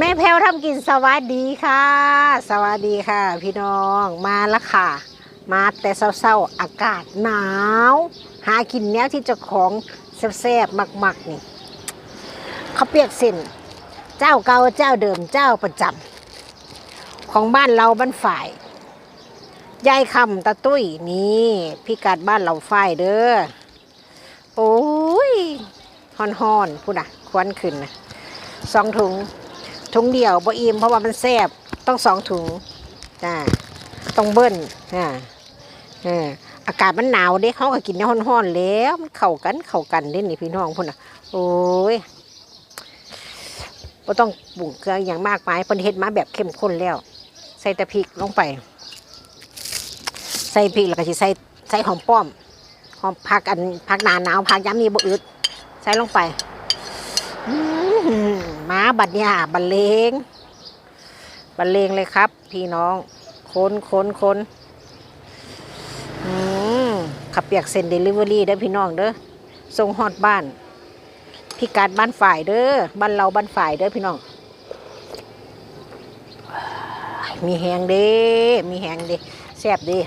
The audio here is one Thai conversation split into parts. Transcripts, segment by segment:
แม่แพลวทำกินสวัสดีค่ะ สวัสดีค่ะ พี่น้องมาแล้วค่ะ มาแต่เศร้าๆอากาศหนาว หากินแนวที่เจะของแซ่บๆมักๆนี่เขาเปียกเส้นเจ้าเก่าเจ้าเดิมเจ้าประจำของบ้านเราบ้านฝ่ายยายคำตะตุ้ยนี่พี่กัดบ้านเราฝ่ายเด้อโอ้ยฮอนๆพูดอะควันขึ้นนะสองถุง ถุงเดียวบ่อิ่มเพราะว่ามันแซ่บต้องสองถุงจ้าต้องเบิ้ลอ่าเอออากาศมันหนาวเด้เขาก็กินในห้อนๆแล้วมันเข้ากันเข้ากันเด้นี่พี่น้องพุ่นน่ะโอ้ยบ่ต้องปรุงเครื่องอย่างมากมายเพิ่นเฮ็ดมาแบบเข้มข้นแล้ว ใส่ต่พริกลงไป ใส่พริกแล้วก็สิใส่ใส่หอมป้อมหอมผักอันผักหนาหนาวผักย้ำนี่บ่อึดใส่ลงไปอื มาบัดเนี่ยบันเลงบันเลงเลยครับ พี่น้องคนคนคนอืมขับเปียกเซ็นเดลิเวอรี่เด้อพี่น้องเด้อส่งฮอดบ้านพี่การบ้านฝ่ายเด้อบ้านเราบ้านฝ่ายเด้อพี่น้อง มีแหงเด้มีแหงเด้แซ่บเด้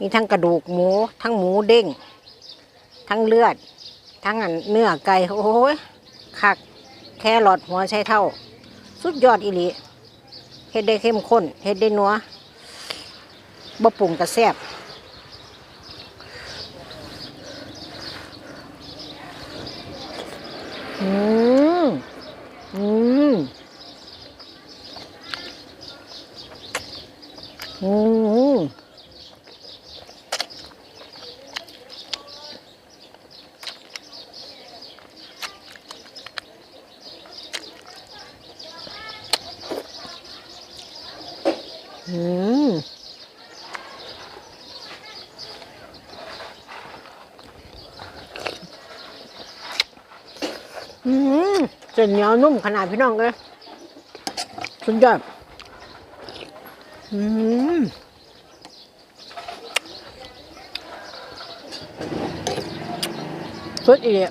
มีทั้งกระดูกหมู ทั้งหมูเด้ง ทั้งเลือด ทั้งเนื้อไก่โอ้ยคัก แค่หลอดหัวใช้เท่า สุดยอดอีหลีเฮ็ดได้เข้มข้นเฮ็ดได้นัวบ่ปรุงกระแซบอืมอืมอืม อืมอืมเส้นเหนียวนุ่มขนาดพี่น้องเลยสุดยอดอืมสุดอีก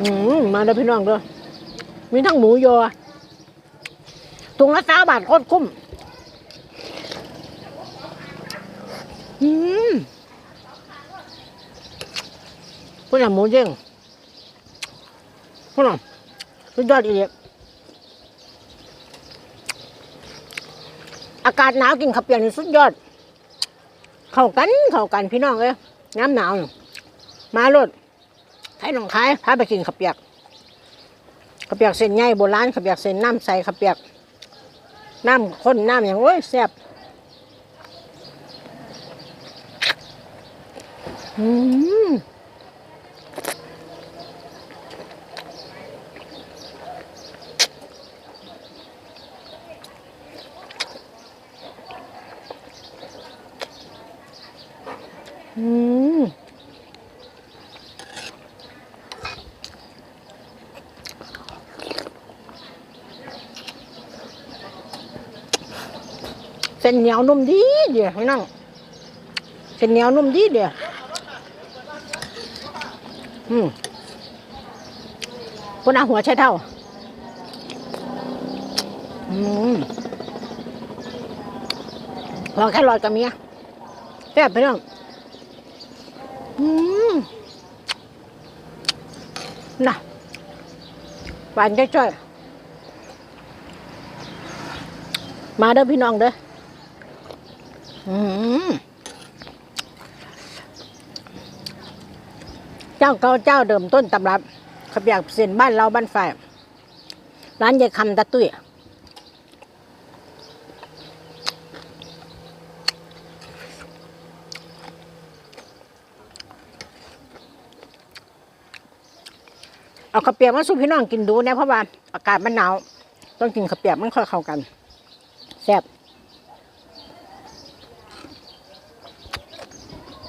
อืมมาเด้อพี่น้องเด้อมีทั้งหมูยอ ถุงละสาบาทโคตรคุ้มอืมพูดถึงหมูเด้งพูดถึงสุดยอดอีกอากาศหนาวกินขับเปียกนี่สุดยอด เข้ากันเข้ากันพี่น้องเอ้ยน้ำหนาว มาลดใช้หนองคายพาไปกินขับเปียกขับเปียกเส้นใหญ่โบราณขับเปียกเส้นน้ำใสขับเปียก น้ำข้นน้ำอย่างโอ้ยแซ่บอืม ส้นเหนียวนุ่มดีเดียวพี่น้องเส้นเหนียวนุ่มดีเดียวอืมคนเอาหัวใช้เท่า อืมพอแค่รอดกับเมียแซ่บพี่น้อง อืมน่ะหวานจ้อยๆมาเด้อพี่น้องเด้อ เจ้าเก่าเจ้าเดิมต้นตำรับขบอยากเส้นบ้านเราบ้านฝ่ายร้านยายคำตะตุ้ยเอาข้าวเปียกมาสู่พี่น้องกินดูนะเพราะว่าอากาศมันหนาว ต้องกินข้าวเปียกมันค่อยเข้ากันแซ่บ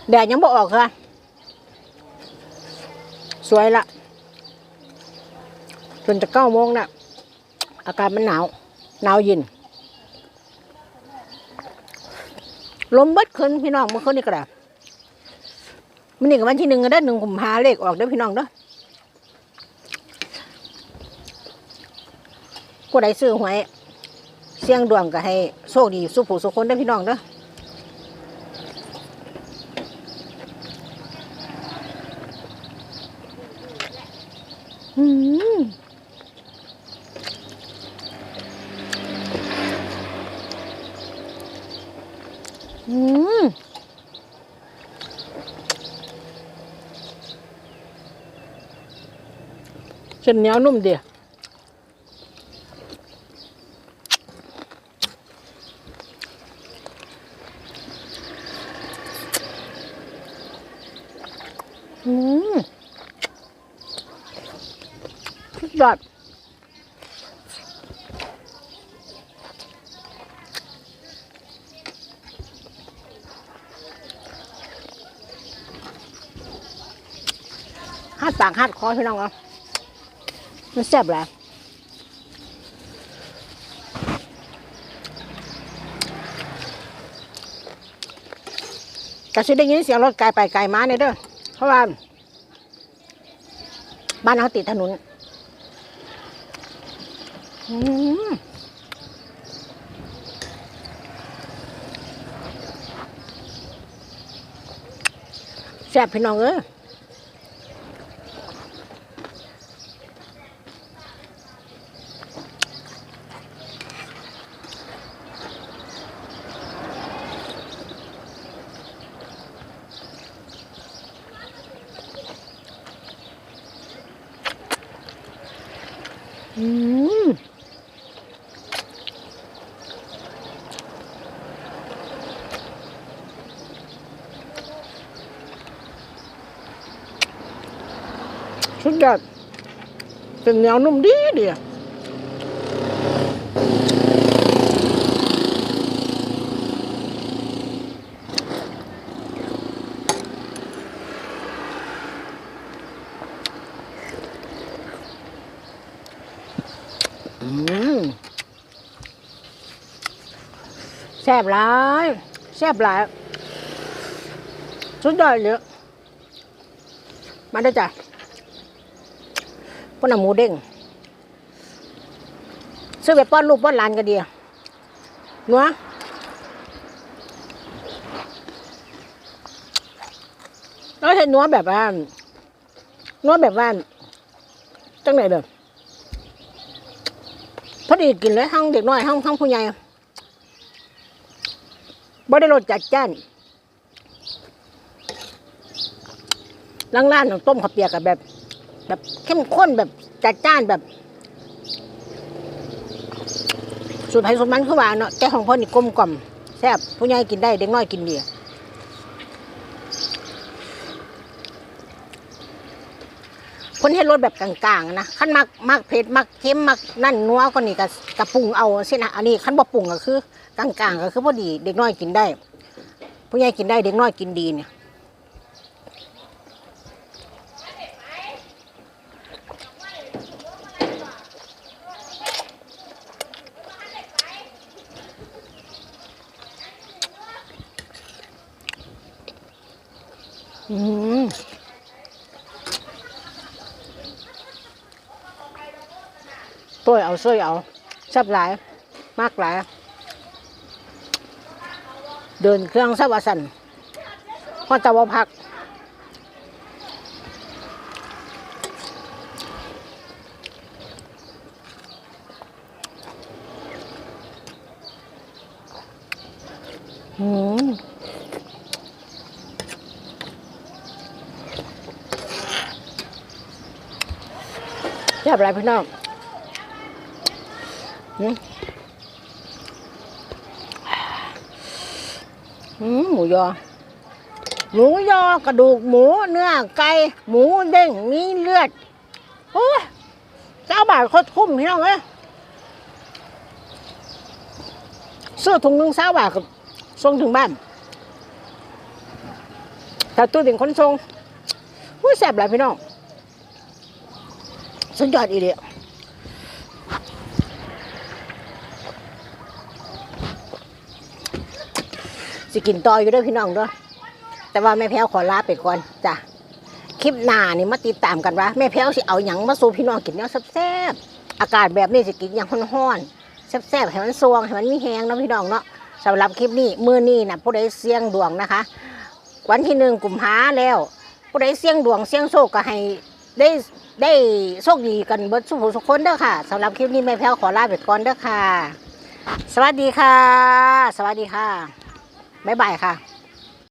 แดดยังบ่ออกค่ะ สวยละจนจะเก้าโมงนะอากาศมันหนาว หนาวยินลมเบิดขึ้นพี่น้องเมื่อคืนนี้กระดาษมันนี่กับวันที่หนึ่งก็ได้หนึ่งผมพาเลขออกเด้อพี่น้องเด้อกูได้ซื้อหวยเสี่ยงดวงก็ให้โชคดีสุผู้สุขคนได้พี่น้องเด้อ อืมอืมเส้นเหนียวนุ่มเดีอืมสุดยอด หัดปากหัดคอพี่น้องเอามันแซ่บแหละก็สิได้ยินเสียงรถไกลไปไกลมาเนี่ยเด้อเพราะว่า บ้านเขาติดถนนอืมแซ่บพี่น้องเอ้ยอืม สุดยอดเป็นเหนียวนุ่มดีดีอะอืมแซ่บหลายแซ่บหลายสุดยอดเลยมาได้อจ้ะ พวกน้ำหมูเด้งซื้อไปป้อนลูกป้อนหลานก็ดีเนัวแล้วใช้นัวแบบว่านัวแบบว่าจังไหนเด้อพอดีกินเลยทั้งเด็กน้อยทั้งทั้งผู้ใหญ่บ่ได้รสจัดจ้านล้างร้านต้มข้าวเปียกกับแบบ แบบเข้มข้นแบบจัดจ้านแบบสูตรไผ่สูตรมันคือว่าเนาะแต่ของพ่อนี่กลมกล่อมแซ่บผู้ใหญ่กินได้เด็กน้อยกินดีคนให้รสแบบกลางๆนะขั้นมักมักเผ็ดมักเค็มมักนั่นนัวก็นี่ก็กระปรุงเอาสินอันนี้ขั้นบ่ปรุงก็คือกลางๆก็คือพอดี เด็กน้อยกินได้ ผู้ใหญ่กินได้เด็กน้อยกินดีเนี่ย อืม ตัวเอาช่วยเอาชับหลาย มากหลาย เดินเครื่องสับวสันพอตะวัพักอืมแซ่บอะไรพี่น้อง หมูยอ หมูยอกระดูกหมูเนื้อไก่หมูเด้งมีเลือดโอ้เจ้าบาทโคตรคุ้มพี่น้องเอ้ยซื้อถุงนึงเช้าบาทกับส่งถึงบ้านแต่ตู้ถึงคนส่งอุ้แซ่บหลายพี่น้องสุดยอดอีเดีย สิกินต่ออยู่ด้วยพี่น้องด้วยแต่ว่าแม่แพ้วขอลาไปก่อนจ้ะคลิปหน้านี่มาติดตามกันว่าแม่แพ้วสิเอาหยังมาสู่พี่น้องกินเนาะแซ่บอากาศแบบนี้จะกินอย่างร้อนๆแซ่บๆให้มันสวงให้มันมีแหงเนาะพี่น้องเนาะสำหรับคลิปนี้มื้อนี้นะผู้ใดเสี่ยงดวงนะคะ วันที่หนึ่งกุมภาแล้ว ผู้ใดเสี่ยงดวงเสี่ยงโชคก็ให้ได้ได้โชคดีกันเบิดสุขสุขคนเด้อค่ะสำหรับคลิปนี้แม่แพ้วขอลาไปก่อนเด้อค่ะ สวัสดีค่ะ สวัสดีค่ะ บ๊ายบายค่ะ